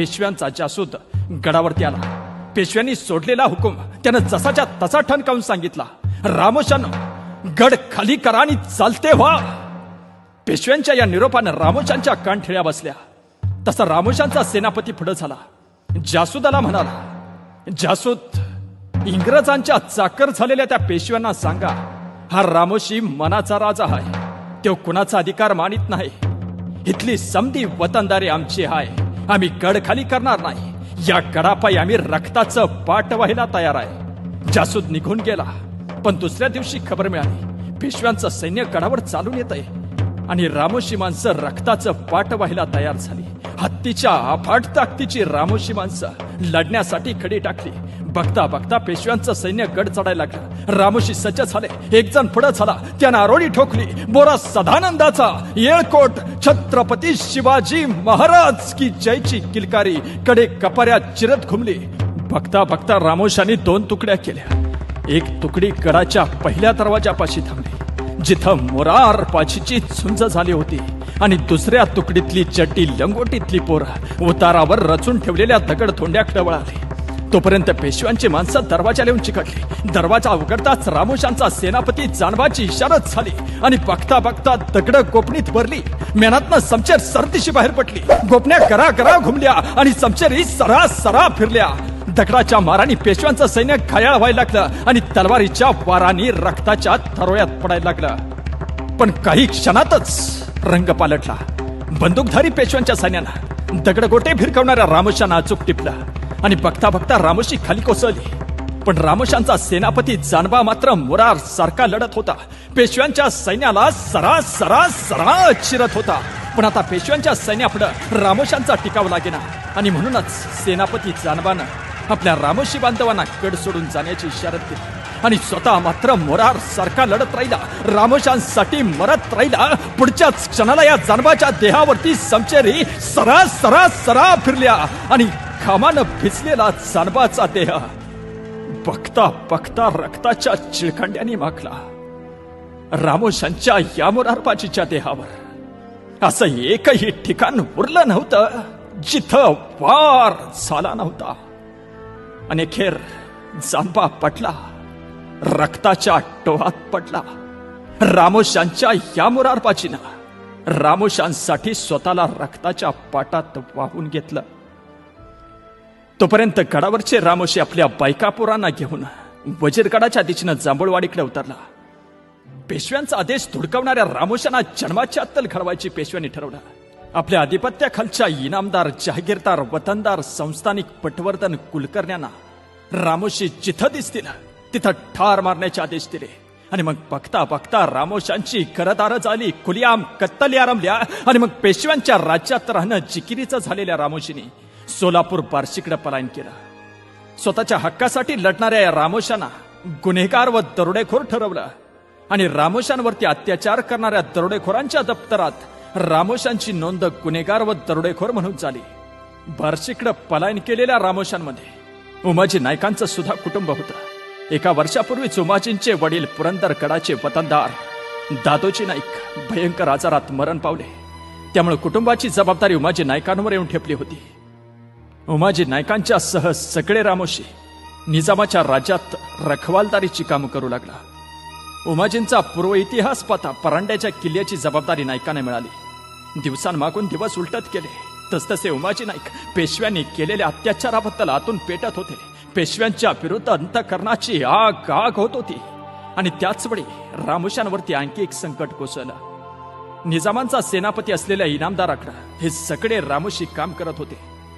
पेशव्यांचा जासूद गडावरती आला. पेशव्यांनी सोडलेला हुकूम त्यानं जसाच्या तसा ठणकावून सांगितला. रामोशान गड खाली करा आणि चालते व्हा. पेशव्यांच्या या निरोपानं रामोशांच्या कानठिळ्या बसल्या. तसा रामोशांचा सेनापती पुढे झाला. जासूदाला म्हणाला जासूद इंग्रजांच्या चाकर झालेल्या त्या पेशव्यांना सांगा. हा रामोशी मनाचा राजा आहे. तो कुणाचा अधिकार मानित नाही. इथली समधी वतनदारी आमची आहे. आम्ही कड खाली करणार नाही. या कडापायी आम्ही रक्ताचं पाठ व्हायला तयार आहे. जासूद निघून गेला. पण दुसऱ्या दिवशी खबर मिळाली. पेशव्यांचं सैन्य कडावर चालून येत आहे आणि रामोशी माणसं रक्ताचं पाठ व्हायला तयार झाली. हत्तीच्या अफाट ताकदीची रामोशी माणसं लढण्यासाठी खडी टाकली. बघता बघता पेशव्यांचं सैन्य गड चढायला लागलं. रामोशी सज्ज झाले. एक जण पुढे झाला. त्यानं आरोळी ठोकली. बोरा सदानंदाचा. येळकोट छत्रपती शिवाजी महाराज की जयची किलकारी. कडे कपाऱ्यात चिरत घुमली. बघता बघता रामोशांनी दोन तुकड्या केल्या. एक तुकडी गडाच्या पहिल्या दरवाजापाशी थांबली. जिथं मोरार पाशीची झुंज झाली होती. आणि दुसऱ्या तुकडीतली चड्डी लंगोटीतली पोरं उतारावर रचून ठेवलेल्या दगड थोंड्याकडे वळाली तोपर्यंत पेशव्यांची माणसं दरवाजा लिहून चिकटली. दरवाजा उघडताच रामोशांचा सेनापती जानवाची इशारत झाली आणि बघता बघता दगड गोपणीत भरली. मेहनतनं समचेर सर्दीशी बाहेर पडली. गोपण्या करा करा घुमल्या आणि समचेरी सरा सरा फिरल्या. दगडाच्या माराने पेशव्यांचं सैन्य घायाळ व्हायला लागलं आणि तलवारीच्या वाराने रक्ताच्या थरोळ्यात पडायला लागलं. पण काही क्षणातच रंग पालटला. बंदूकधारी पेशव्यांच्या सैन्यानं दगडगोटे फिरकवणाऱ्या रामोशांना अचूक टिपला आणि बघता बघता रामोशी खाली कोसळली. पण रामोशांचा सेनापती जानबा मात्र मुरार सारखा लढत होता. पेशव्यांच्या सैन्याला सरा सरा सरा चिरत होता. पण आता पेशव्यांच्या सैन्यापुढं रामोशांचा टिकाव लागेना आणि म्हणूनच सेनापती जानबानं आपल्या रामोशी बांधवांना कड सोडून जाण्याची इशारत दिली आणि स्वतः मात्र मोरार सारखा लढत राहिला. रामोशांसाठी मरत राहिला. पुढच्याच क्षणाला या जानबाच्या देहावरती समचेरी सरा सरा सरा फिरल्या आणि घामानं भिजलेला जानबाचा देह बघता बघता रक्ताच्या चिळखंड्याने माखला. रामोशांच्या या मोरारबाजीच्या देहावर असं एकही ठिकाण उरलं नव्हतं जिथं वार झाला नव्हता. आणि अखेर जांबा पटला. रक्ताच्या टोहात पडला. रामोशांच्या या मुरारपाचीनं रामोशांसाठी स्वतःला रक्ताच्या पाटात वाहून घेतलं. तोपर्यंत गडावरचे रामोशी आपल्या बायकापुरांना घेऊन वजीरगडाच्या दिशेनं जांभूळवाडीकडे उतरला. पेशव्यांचा आदेश धुडकावणाऱ्या रामोशांना जन्माची अत्तल घडवायची पेशव्यांनी ठरवलं. आपल्या आधिपत्याखालच्या इनामदार जहागीरदार वतनदार संस्थानिक पटवर्धन कुलकर्ण्यांना रामोशी जिथं दिसतील तिथं ठार मारण्याचे आदेश दिले. आणि मग बघता बघता रामोशांची करदार झाली कुलियाम कत्तली आरंभल्या आणि मग पेशव्यांच्या राज्यात राहणं जिकिरीचं झालेल्या रामोशीने सोलापूर बार्शीकडे पलायन केलं. स्वतःच्या हक्कासाठी लढणाऱ्या या रामोशांना गुन्हेगार व दरोडेखोर ठरवलं. आणि रामोशांवरती अत्याचार करणाऱ्या दरोडेखोरांच्या दप्तरात रामोशांची नोंद गुन्हेगार व दरोडेखोर म्हणून झाली. बार्शीकडे पलायन केलेल्या रामोशांमध्ये उमाजी नायकांचं सुद्धा कुटुंब होतं. एका वर्षापूर्वीच उमाजींचे वडील पुरंदर गडाचे वतनदार दादोजी नाईक भयंकर आजारात मरण पावले. त्यामुळे कुटुंबाची जबाबदारी उमाजी नायकांवर येऊन ठेपली होती. उमाजी नायकांच्या सह सगळे रामोशी निजामाच्या राज्यात रखवालदारीची कामं करू लागला. उमाजींचा पूर्व इतिहास पाता परांड्याच्या किल्ल्याची जबाबदारी नायकाने मिळाली. दिवसांमागून दिवस उलटत गेले. तसतसे उमाजी नाईक पेशव्यांनी केलेल्या अत्याचाराबद्दल आतून पेटत होते. पेशव्यांच्या विरुद्ध अंतकरणाची आग आग होत होती. आणि त्याचवेळी रामोशांवरती आणखी एक संकट कोसळलं. निजामांचा सेनापती असलेल्या इनामदाराकडं हे सगळे रामोशी काम करत होते.